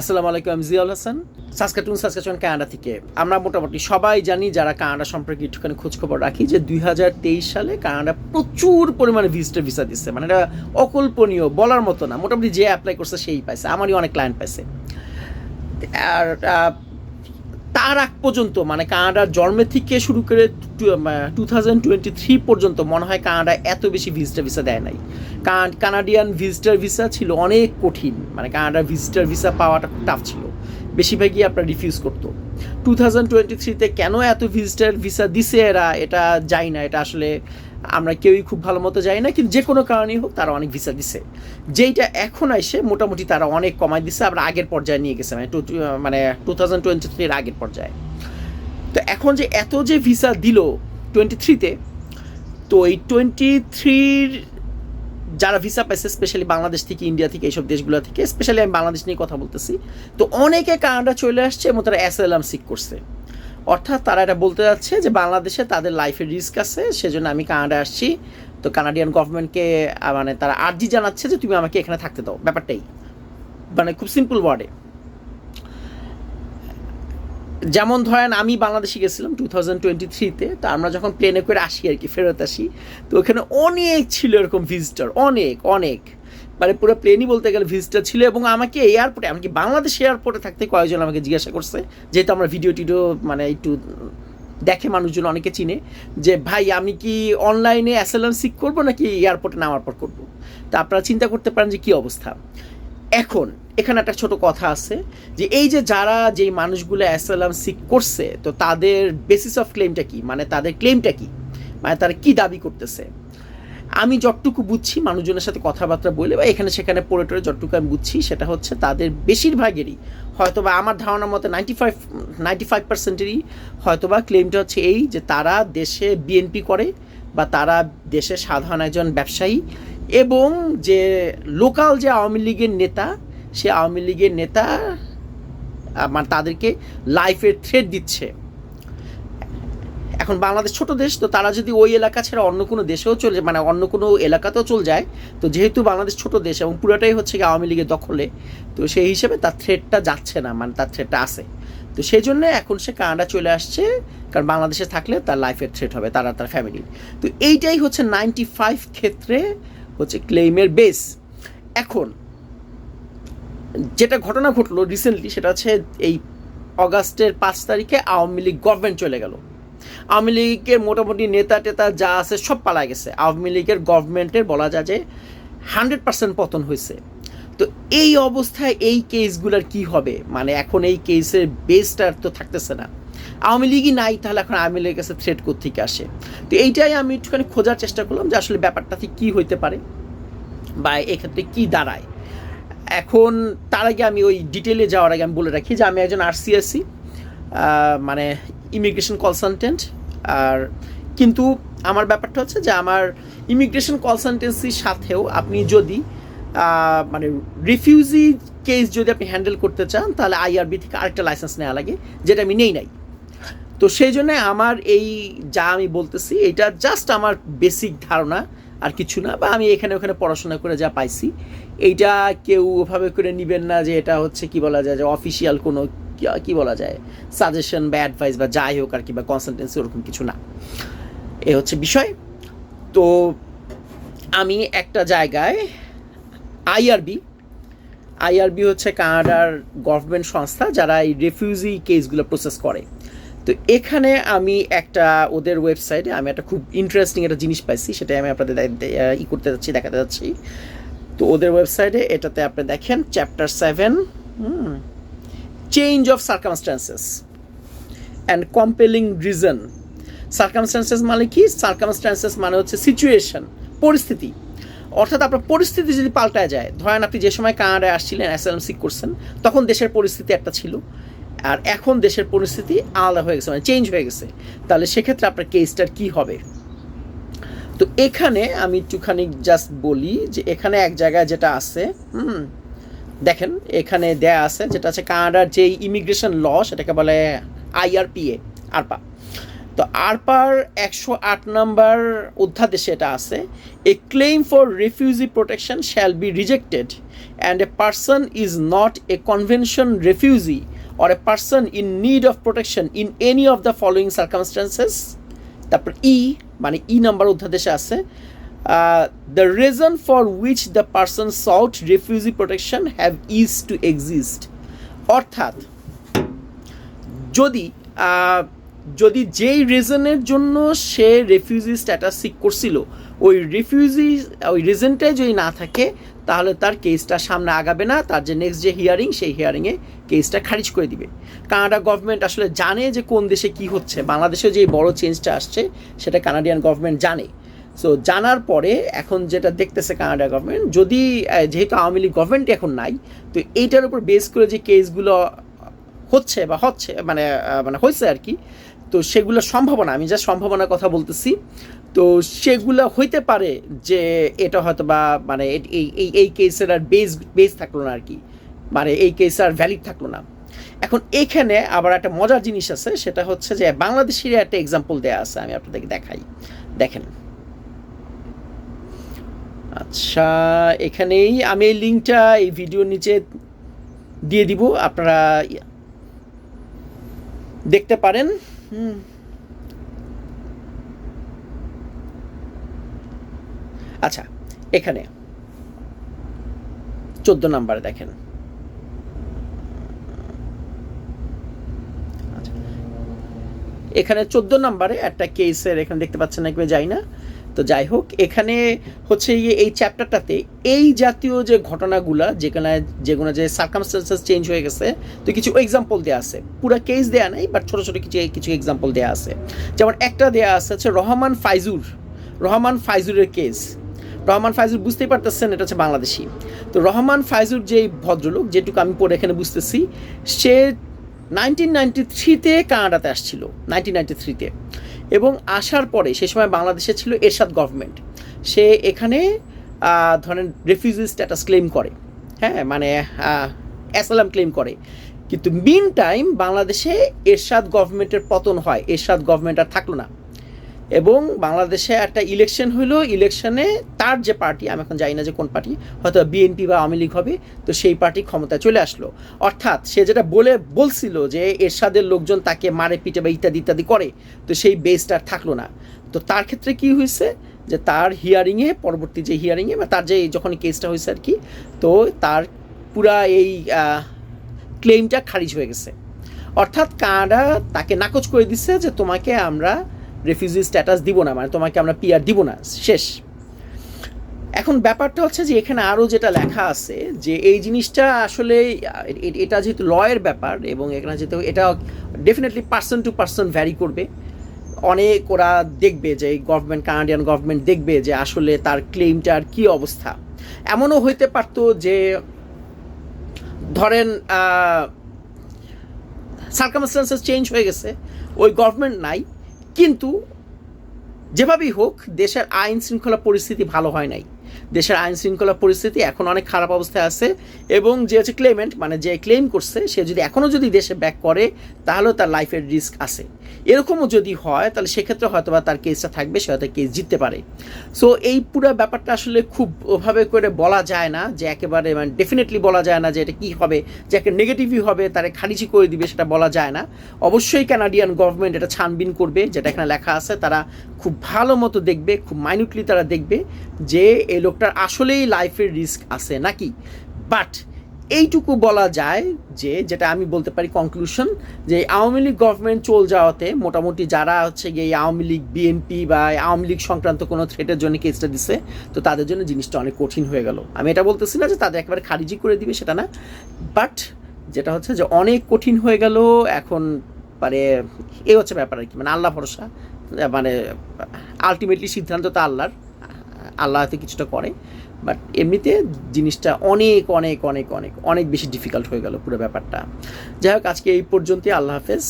আসসালামু আলাইকুম, আমি Ziaul Hasan. Saskatoon Saskatchewan Canada থেকে। আমরা মোটামুটি সবাই জানি, যারা কানাডা সম্পর্কে একটুখানি খোঁজখবর রাখি, যে দুই হাজার তেইশ সালে কানাডা প্রচুর পরিমাণে ভিজিটার ভিসা দিচ্ছে মানে এটা অকল্পনীয়, বলার মতো না। মোটামুটি যে অ্যাপ্লাই করছে, সেই পাইছে। আমারই অনেক ক্লায়েন্ট পাইছে। আর তার আগ পর্যন্ত মানে কানাডার জন্মের থেকে শুরু করে টু থাউজেন্ড টোয়েন্টি থ্রি পর্যন্ত মনে হয় কানাডা এত বেশি ভিজিটার ভিসা দেয় নাই। কানাডিয়ান ভিজিটার ভিসা ছিল অনেক কঠিন মানে কানাডার ভিজিটার ভিসা পাওয়াটা খুব টাফ ছিল। বেশিরভাগই আপনার রিফিউজ করতো। টু থাউজেন্ড টোয়েন্টি থ্রিতে কেন এত ভিজিটার ভিসা দিছে এরা, এটা যাই না, এটা আসলে আমরা কেউই খুব ভালো মতো যাই না, কিন্তু যে কোনো কারণেই হোক তারা অনেক ভিসা দিছে। যেইটা এখন এসে মোটামুটি তারা অনেক কমাই দিছে আবার আগের পর্যায়ে নিয়ে গেছে মানে টু মানে টু থাউজেন্ড টোয়েন্টি থ্রির আগের পর্যায়ে। তো এখন যে এত যে ভিসা দিল টোয়েন্টি থ্রিতে তো এই টোয়েন্টি থ্রির যারা ভিসা পাইছে স্পেশালি বাংলাদেশ থেকে ইন্ডিয়া থেকে, এইসব দেশগুলো থেকে স্পেশালি আমি বাংলাদেশ নিয়ে কথা বলতেছি, তো অনেকে কানাডা চলে আসছে এবং তারা অ্যাসাইলাম সিক করছে। অর্থাৎ তারা এটা বলতে যাচ্ছে যে বাংলাদেশে তাদের লাইফের রিস্ক আছে, সেজন্য আমি কানাডা আসছি। তো কানাডিয়ান গভর্নমেন্টকে মানে তারা আর্জি জানাচ্ছে যে তুমি আমাকে এখানে থাকতে দাও, ব্যাপারটাই। মানে খুব সিম্পল ওয়ার্ডে যেমন ধরেন আমি বাংলাদেশে গেছিলাম টু থাউজেন্ড টোয়েন্টি থ্রিতে তো আমরা যখন প্লেনে করে আসি আর কি, ফেরত আসি, তো ওখানে অনেক ছিল এরকম ভিজিটার অনেক অনেক। মানে পুরো প্লেনই বলতে গেলে ভিজিটার ছিল এবং আমাকে এয়ারপোর্টে এমনকি বাংলাদেশ এয়ারপোর্টে থাকতে কয়েকজন আমাকে জিজ্ঞাসা করছে। যেহেতু আমরা ভিডিও টিডিও মানে একটু দেখে মানুষজন অনেকে চিনে, যে ভাই আমি কি অনলাইনে অ্যাসেলাম সিক করব নাকি এয়ারপোর্টে নামার পর করব? তা আপনারা চিন্তা করতে পারেন যে কী অবস্থা। এখন, এখানে একটা ছোট কথা আছে, যে এই যে যারা যেই মানুষগুলো অ্যাসালাম সিক করছে, তো তাদের বেসিস অফ ক্লেমটা কি? মানে তাদের ক্লেমটা কি? মানে তারা কি দাবি করতেছে? আমি যতটুকু বুঝছি মানুষজনের সাথে কথাবার্তা বলে বা এখানে সেখানে পড়ে টড়ে যতটুকু আমি বুঝছি সেটা হচ্ছে তাদের বেশিরভাগেরই হয়তো বা আমার ধারণার মতে নাইনটি ফাইভ নাইনটি ফাইভ পার্সেন্টেরই হয়তো বা ক্লেমটা হচ্ছে এই যে তারা দেশে বিএনপি করে বা তারা দেশে সাধারণ একজন ব্যবসায়ী এবং যে লোকাল যে আওয়ামী লীগের নেতা, সে আওয়ামী লীগের নেতা মানে তাদেরকে লাইফের থ্রেট দিচ্ছে। এখন বাংলাদেশ ছোট দেশ, তো তারা যদি ওই এলাকা ছাড়া অন্য কোনো দেশেও চলে মানে অন্য কোনো এলাকাতেও চলে যায়, তো যেহেতু বাংলাদেশ ছোট দেশ এবং পুরোটাই হচ্ছে কি আওয়ামী লীগের দখলে, তো সেই হিসেবে তার থ্রেটটা যাচ্ছে না মানে তার থ্রেটটা আছে। তো সেই জন্য এখন সে কানাডা চলে আসছে, কারণ বাংলাদেশে থাকলে তার লাইফের থ্রেট হবে, তারা তার ফ্যামিলির তো এইটাই হচ্ছে নাইনটি ফাইভ ক্ষেত্রে হচ্ছে ক্লেইমের বেস এখন, যেটা ঘটনা ঘটলো রিসেন্টলি সেটা হচ্ছে এই অগাস্টের পাঁচ তারিখে আওয়ামী লীগ গভর্নমেন্ট চলে গেল। আওয়ামী লীগের মোটামুটি নেতা টেতা যা আছে সব পালায় গেছে। আওয়ামী লীগের গভর্নমেন্টের বলা যায় যে হান্ড্রেড পার্সেন্ট পতন হয়েছে। তো এই অবস্থায় এই কেসগুলোর কি হবে? মানে এখন এই কেসের বেসটা তো থাকতেছে না। আওয়ামী লীগই নাই, তাহলে এখন আওয়ামী লীগের কাছে থ্রেট থেকে আসে? তো এইটাই আমি একটুখানি খোঁজার চেষ্টা করলাম যে আসলে ব্যাপারটা ঠিক কী হইতে পারে বা এক্ষেত্রে কি দাঁড়ায়। এখন তার আগে আমি ওই ডিটেলে যাওয়ার আগে আমি বলে রাখি যে আমি একজন আরসিএসসি মানে ইমিগ্রেশন কনসালটেন্ট আর কিন্তু আমার ব্যাপারটা হচ্ছে যে আমার ইমিগ্রেশন কনসালটেন্সির সাথেও আপনি যদি মানে রিফিউজি কেস যদি আপনি হ্যান্ডেল করতে চান, তাহলে আইআরবি থেকে আরেকটা লাইসেন্স নেওয়া লাগে, যেটা আমি নেই নাই। তো সেই জন্য আমার এই যা আমি বলতেছি, এটা জাস্ট আমার বেসিক ধারণা, আর কিছু না, বা আমি এখানে ওখানে পড়াশোনা করে যা পাইছি, এইটা কেউ ওভাবে করে নেবেন না যে এটা হচ্ছে কি বলা যায় যে অফিসিয়াল কোনো কি- বলা যায় সাজেশন বা অ্যাডভাইস বা যাই হোক আর কি, বা কনসালটেন্সি ওরকম কিছু না। এ হচ্ছে বিষয়। তো আমি একটা জায়গায় আইআরবি আইআরবি হচ্ছে কানাডার গভর্নমেন্ট সংস্থা যারা এই রেফিউজি কেসগুলো প্রসেস করে। তো এখানে আমি একটা, ওদের ওয়েবসাইটে আমি একটা খুব ইন্টারেস্টিং একটা জিনিস পাইছি, সেটাই আমি আপনাদের ই করতে যাচ্ছি, দেখাতে যাচ্ছি। তো ওদের ওয়েবসাইটে এটাতে আপনি দেখেন chapter seven change of circumstances and compelling reason circumstances মানে কি? সার্কামস্টান্সেস মানে হচ্ছে সিচুয়েশন পরিস্থিতি। অর্থাৎ আপনার পরিস্থিতি যদি পাল্টায় যায়, ধরেন আপনি যে সময় কানাডায় আসছিলেন অ্যাসাইলাম সিক করছেন, তখন দেশের পরিস্থিতি একটা ছিল। আর এখন দেশের পরিস্থিতি আলাদা হয়ে গেছে মানে চেঞ্জ হয়ে গেছে। তাহলে সেক্ষেত্রে আপনার কেসটার কী হবে? তো এখানে আমি একটুখানি জাস্ট বলি যে এখানে এক জায়গায় যেটা আছে, হুম দেখেন, এখানে দেয়া আছে যেটা আছে কানাডার যে ইমিগ্রেশন ল সেটাকে বলে আইআরপিএ আরপা। তো আরপার একশো আট নাম্বার অধ্যাদেশে এটা আছে a claim for refugee protection shall be rejected and a person is not a convention refugee or a person in need of protection in any of the following circumstances. তারপর ই মানে ই নাম্বার অধ্যাদেশে আছে the reason for which the person sought refugee protection have is to exist অর্থাৎ, যদি যদি যেই রিজনের জন্য সে refugee status sick করছিল, ওই রিফিউজি ওই রিজনটাই যদি না থাকে, তাহলে তার কেসটা সামনে আগাবে না, তার যে নেক্সট যে হিয়ারিং সেই হিয়ারিংয়ে কেসটা খারিজ করে দিবে। কানাডা গভর্নমেন্ট আসলে জানে যে কোন দেশে কি হচ্ছে বাংলাদেশে যে বড় চেঞ্জটা আসছে, সেটা কানাডিয়ান গভর্নমেন্ট জানে। সো জানার পরে এখন যেটা দেখতেছে কানাডা গভর্নমেন্ট যদি যেহেতু আওয়ামী লীগ গভর্নমেন্ট এখন নাই, তো এইটার উপর বেস করে যে কেসগুলো হচ্ছে বা হচ্ছে মানে মানে হয়েছে আর কি, তো সেগুলো সম্ভাবনা, আমি যা সম্ভাবনার কথা বলতেছি। তো সেগুলো হইতে পারে যে এটা হয়তো বা মানে এই এই এই কেসের আর বেস বেস থাকল না আর কি মানে এই কেস আর ভ্যালিড থাকল না। এখন এখানে আবার একটা মজার জিনিস আছে, সেটা হচ্ছে যে বাংলাদেশের একটা এক্সাম্পল দেওয়া আছে, আমি আপনাদেরকে দেখাই। দেখেন। আচ্ছা এখানেই আমি এই লিঙ্কটা এই ভিডিওর নিচে দিয়ে দিব, আপনারা দেখতে পারেন হুম। আচ্ছা এখানে চোদ্দ নাম্বারে দেখেন আচ্ছা। এখানে চোদ্দ নাম্বারে একটা কেসের এখানে দেখতে পাচ্ছেন কেউ যাই না তো যাই হোক, এখানে হচ্ছে এই চ্যাপ্টারটাতে এই জাতীয় যে ঘটনাগুলা, যেখানে যেগুলো যে সার্কামস্টেন্সেস চেঞ্জ হয়ে গেছে, তো কিছু এক্সাম্পল দেওয়া আছে। পুরো কেস দেওয়া নেই বাট ছোটো ছোটো কিছু কিছু এক্সাম্পল দেওয়া আছে। যেমন একটা দেওয়া আছে হচ্ছে রহমান ফাইজুর, রহমান ফাইজুরের কেস রহমান ফাইজুর বুঝতেই পারতেছেন এটা হচ্ছে বাংলাদেশি। তো রহমান ফাইজুর যেই ভদ্রলোক, যেটুকু আমি পড়ে এখানে বুঝতেছি, সে নাইনটিন নাইনটি থ্রিতে কানাডাতে আসছিল। নাইনটিন নাইনটি থ্রিতে এবং আসার পরে সে সময় বাংলাদেশে ছিল এরশাদ গভর্নমেন্ট সে এখানে ধরেন রেফিউজি স্ট্যাটাস ক্লেম করে। হ্যাঁ মানে অ্যাসালাম ক্লেম করে। কিন্তু মিন টাইম বাংলাদেশে এরশাদ গভর্নমেন্টের পতন হয়। এরশাদ গভর্নমেন্ট আর থাকল না। এবং বাংলাদেশে একটা ইলেকশন হলো ইলেকশনে তার যে পার্টি আমি এখন জানি না যে কোন পার্টি হয়তো বিএনপি বা আওয়ামী লীগ হবে, তো সেই পার্টি ক্ষমতায় চলে আসলো। অর্থাৎ সে যেটা বলে, বলছিল যে এরশাদের লোকজন তাকে মারে পিটে বা ইত্যাদি ইত্যাদি করে, তো সেই বেসটা আর থাকল না। তো তার ক্ষেত্রে কি হয়েছে? যে তার হিয়ারিংয়ে পরবর্তী যে হিয়ারিংয়ে বা তার যে যখন কেসটা হয়েছে আর কি, তো তার পুরা এই ক্লেমটা খারিজ হয়ে গেছে। অর্থাৎ কানাডা তাকে নাকচ করে দিচ্ছে যে তোমাকে আমরা রেফিউজি স্ট্যাটাস দিব না মানে তোমাকে আমরা পিআর দিব না, শেষ। এখন ব্যাপারটা হচ্ছে যে এখানে আরও যেটা লেখা আছে যে এই জিনিসটা আসলে এটা যেহেতু লয়ের ব্যাপার এবং এখানে যেহেতু এটা definitely person to person vary করবে। অনেক ওরা দেখবে যে এই গভর্নমেন্ট কানাডিয়ান গভর্নমেন্ট দেখবে যে আসলে তার ক্লেমটার কি অবস্থা। এমনও হইতে পারতো যে, ধরেন সার্কামস্টান্সেস চেঞ্জ হয়ে গেছে, ওই গভর্নমেন্ট নাই কিন্তু যেভাবেই হোক দেশের আইন শৃঙ্খলা পরিস্থিতি ভালো হয় নাই। দেশের আইন শৃঙ্খলা পরিস্থিতি এখন অনেক খারাপ অবস্থায় আছে এবং যে হচ্ছে ক্লেমেন্ট মানে যে ক্লেম করছে, সে যদি এখনও যদি দেশে ব্যাক করে, তাহলেও তার লাইফের রিস্ক আছে। এরকমও যদি হয়, তাহলে সেক্ষেত্রে হয়তো বা তার কেসটা থাকবে, সে হয়তো কেস জিততে পারে। সো এই পুরো ব্যাপারটা আসলে খুব ওভাবে করে বলা যায় না, যে একেবারে মানে ডেফিনেটলি বলা যায় না যে এটা কী হবে, যে একটা নেগেটিভই হবে, তারে খারিজি করে দিবে, সেটা বলা যায় না। অবশ্যই কানাডিয়ান গভর্নমেন্ট এটা ছানবিন করবে, যেটা এখানে লেখা আছে, তারা খুব ভালো মতো দেখবে, খুব মাইনিউটলি তারা দেখবে যে এই লোকটার আসলেই লাইফের রিস্ক আছে নাকি? বাট এইটুকু বলা যায় যে, যেটা আমি বলতে পারি কনক্লুশন যে আওয়ামী লীগ গভর্নমেন্ট চল যাওয়াতে মোটামুটি যারা হচ্ছে গিয়ে আওয়ামী লীগ বিএনপি বা আওয়ামী লীগ সংক্রান্ত কোনো থ্রেটের জন্য কেসটা দিছে, তো তাদের জন্য জিনিসটা অনেক কঠিন হয়ে গেল। আমি এটা বলতেছি না যে তাদের একেবারে খারিজি করে দিবে সেটা না বাট যেটা হচ্ছে যে অনেক কঠিন হয়ে গেল, এখন মানে এ হচ্ছে ব্যাপার আর কি মানে আল্লাহ ভরসা মানে আলটিমেটলি সিদ্ধান্ত তো আল্লাহর। আল্লাহ কিছুটা করে বাট এমনিতে জিনিসটা অনেক অনেক অনেক অনেক অনেক বেশি ডিফিকাল্ট হয়ে গেল পুরো ব্যাপারটা। যাই হোক, আজকে এই পর্যন্তই, আল্লাহ হাফেজ।